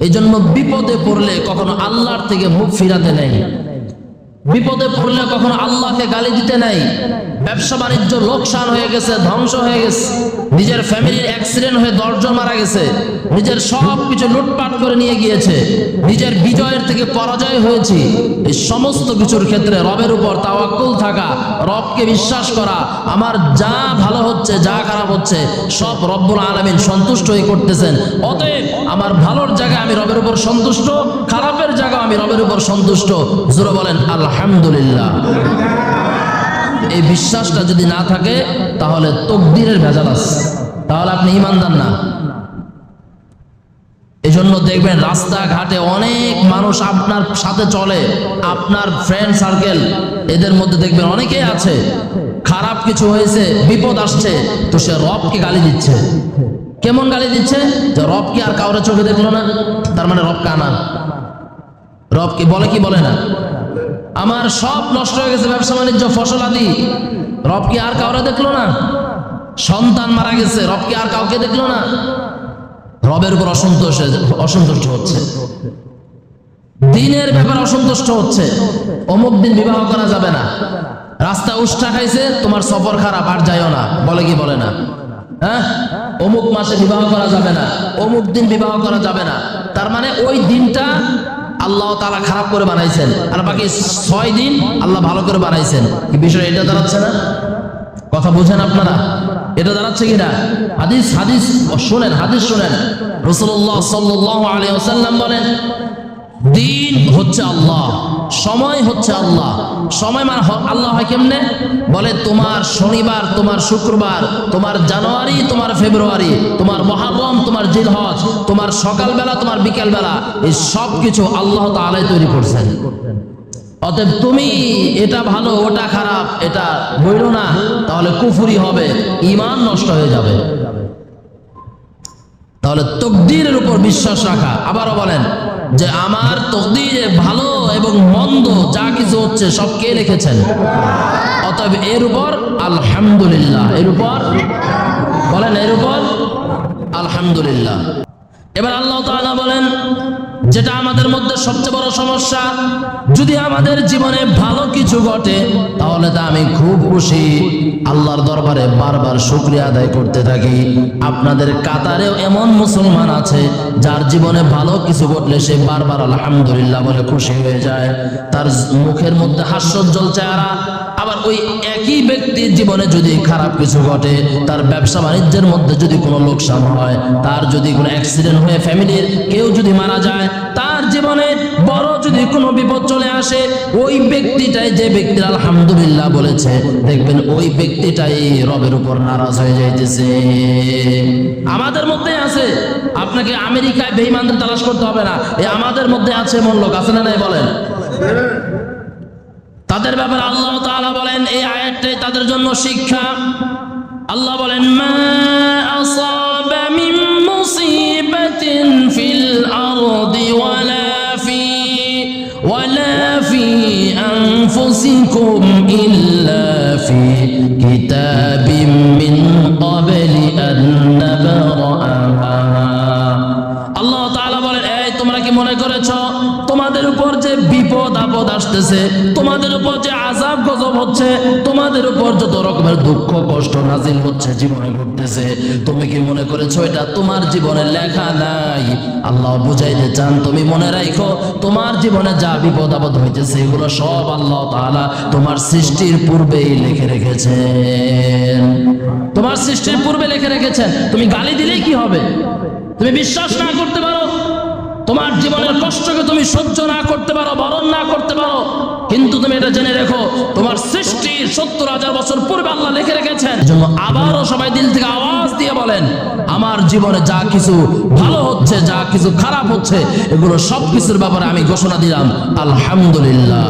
এই জন্য বিপদে পড়লে কখনো আল্লাহর থেকে মুখ ফিরাতে নেই বিপদে পড়লে কখনো আল্লাহকে গালি দিতে নাই ব্যবসা বাণিজ্য লোকসান হয়ে গেছে, ধ্বংস হয়ে গেছে। নিজের ফ্যামিলির অ্যাক্সিডেন্ট হয়ে দশজন মারা গেছে। নিজের সব কিছু লুটপাট করে নিয়ে গিয়েছে। নিজের বিজয়ের থেকে পরাজয় হয়েছি। এই সমস্ত কিছুর ক্ষেত্রে রবের উপর তাওয়াক্কুল থাকা, রবকে বিশ্বাস করা, আমার যা ভালো হচ্ছে, যা খারাপ হচ্ছে, সব রব্বুল আলমিন সন্তুষ্ট হয়ে করতেছেন। অতএব আমার ভালোর জায়গায় আমি রবের উপর সন্তুষ্ট, খারাপের জায়গায় আমি রবের উপর সন্তুষ্ট। জোরে বলেন, আলহামদুলিল্লাহ। এই বিশ্বাসটা যদি না থাকে, তাহলে তকদিরের ভেজাল আছে। তাহলে আপনি ইমানদার না। এই জন্য দেখবেন, রাস্তাঘাটে অনেক মানুষ আপনার সাথে চলে, আপনার ফ্রেন্ড সার্কেল এদের মধ্যে দেখবেন অনেকেই আছে। খারাপ কিছু হয়েছে, বিপদ আসছে, তো সে রবকে গালি দিচ্ছে। কেমন গালি দিচ্ছে? যে রব কি আর কাউরে চোখে দেখল না? তার মানে রব কানা। রব কি বলে কি বলে না? আমার সব নষ্ট হয়ে গেছে, ব্যবসা বাণিজ্য, ফসল আদি। রব কি আর কাউরে দেখল না? সন্তান মারা গেছে, রব কি আর কাউকে দেখল না? রবের উপর অসন্তোষ অসন্তুষ্ট হচ্ছে। দিনের ব্যাপারে অসন্তুষ্ট হচ্ছে, অমুক দিন বিবাহ করা যাবে না। রাস্তা উষ্ঠা খাইছে, তোমার সফর খারাপ, আর যাইও না, বলে কি বলে না? হ্যাঁ? অমুক মাসে বিবাহ করা যাবে না, অমুক দিন বিবাহ করা যাবে না। তার মানে ওই দিনটা আল্লাহ তারা খারাপ করে বানাইছেন। আর বাকি ছয় দিন আল্লাহ ভালো করে বানাইছেন। বিষয় এটা দাঁড়াচ্ছে না? কথা বোঝেন আপনারা? এটা দাঁড়াচ্ছে কিনা? হাদিস হাদিস, শোনেন হাদিস শোনেন। রসুল্লাহ সাল্লাহ সাল্লাম বলেন দিন হচ্ছে আল্লাহ, সময় হচ্ছে আল্লাহ। সময় মানে আল্লাহ হয় কেমনে? বলে তোমার শনিবার, তোমার শুক্রবার, তোমার জানুয়ারি, তোমার ফেব্রুয়ারি, তোমার মহারম তোমার জিলহজ, তোমার সকালবেলা, তোমার বিকেলবেলা, এই সব কিছু আল্লাহ তালাই তৈরি করছেন। অতএব তুমি এটা ভালো, ওটা খারাপ, এটা বইল না, তাহলে কুফুরি হবে ইমান নষ্ট হয়ে যাবে। তাহলে তকদিরের উপর বিশ্বাস রাখা। আবারও বলেন যে আমার তকদিরে ভালো এবং মন্দ যা কিছু হচ্ছে সব কে রেখেছেন অতএব এর উপর আলহামদুলিল্লাহ। এর উপর? বলেন, এর উপর? আলহামদুলিল্লাহ। এবার আল্লাহ তাআলা বলেন, যেটা আমাদের মধ্যে সবচেয়ে বড় সমস্যা, যদি আমাদের জীবনে ভালো কিছু ঘটে, তাহলে তা আমি খুব খুশি। আল্লাহর দরবারে বারবার শুক্রিয়া আদায় করতে থাকি। আপনাদের কাতারেও এমন মুসলমান আছে, যার জীবনে ভালো কিছু ঘটলে সে বারবার আলহামদুলিল্লাহ বলে খুশি হয়ে যায়। তার মুখের মধ্যে হাস্যোজ্জ্বল চেহারা আবার ওই একই ব্যক্তির জীবনে যদি খারাপ কিছু ঘটে, তার ব্যবসা বাণিজ্যের মধ্যে যদি কোনো লোকসান হয়, তার যদি কোনো অ্যাক্সিডেন্ট হয়ে ফ্যামিলির কেউ যদি মারা যায়, তার জীবনে বড় যদি কোনো বিপদ চলে আসে, ওই ব্যক্তিটাই যে ব্যক্তির আলহামদুলিল্লাহ বলেছে, দেখবেন ওই ব্যক্তিটাই রবের উপর নারাজ হয়ে যাইতেছে। আমাদের মধ্যে আছে, আপনাকে আমেরিকায় বেইমানদের তালাশ করতে হবে না, এই আমাদের মধ্যে আছে এমন লোক, আছে না নাই বলেন? তাদের ব্যাপারে আল্লাহ বলেন এই আয়াতটাই তাদের জন্য শিক্ষা। আল্লাহ বলেন, মা আসাবা মিন মুসিবাতিন ফিল আরদি ওয়ালা ফি ওয়ালা ফি আনফুসিকুম ইল্লা ফি কিতাবিম মিন ক্বাবলি আন নাবরাহা তাআলা বলেন এই তোমরা কি মনে করেছ, তোমাদের উপর যে বিপদ আপদ আসতেছে, তোমাদের উপর যে আজাব গজব হচ্ছে, তোমাদের উপর যত রকমের দুঃখ, কষ্ট নাজিল হচ্ছে, জীবনে ঘটতেছে। তুমি কি মনে করেছ, এটা তোমার জীবনে লেখা নাই? আল্লাহ বুঝাইতে চান, তুমি মনে রাখো তোমার জীবনে যা বিপদ আপদ হইতেছে, এগুলো সব আল্লাহ তাআলা তোমার সৃষ্টির পূর্বেই লিখে রেখেছেন। তোমার সৃষ্টির পূর্বে লিখে রেখেছেন। তুমি গালি দিলেই কি হবে? তুমি বিশ্বাস না করতে পারো তোমার জীবনের কষ্টকে তুমি সহ্য না করতে পারো, বরণ না করতে পারো। কিন্তু তুমি এটা জেনে রেখো, তোমার সৃষ্টি সত্তর হাজার বছর পূর্বে আল্লাহ লিখে রেখেছেন। জন্য আবারও সবাই দিল থেকে আওয়াজ দিয়ে বলেন, আমার জীবনে যা কিছু ভালো হচ্ছে, যা কিছু খারাপ হচ্ছে, এগুলো সবকিছুর ব্যাপারে আমি ঘোষণা দিলাম। আলহামদুলিল্লাহ।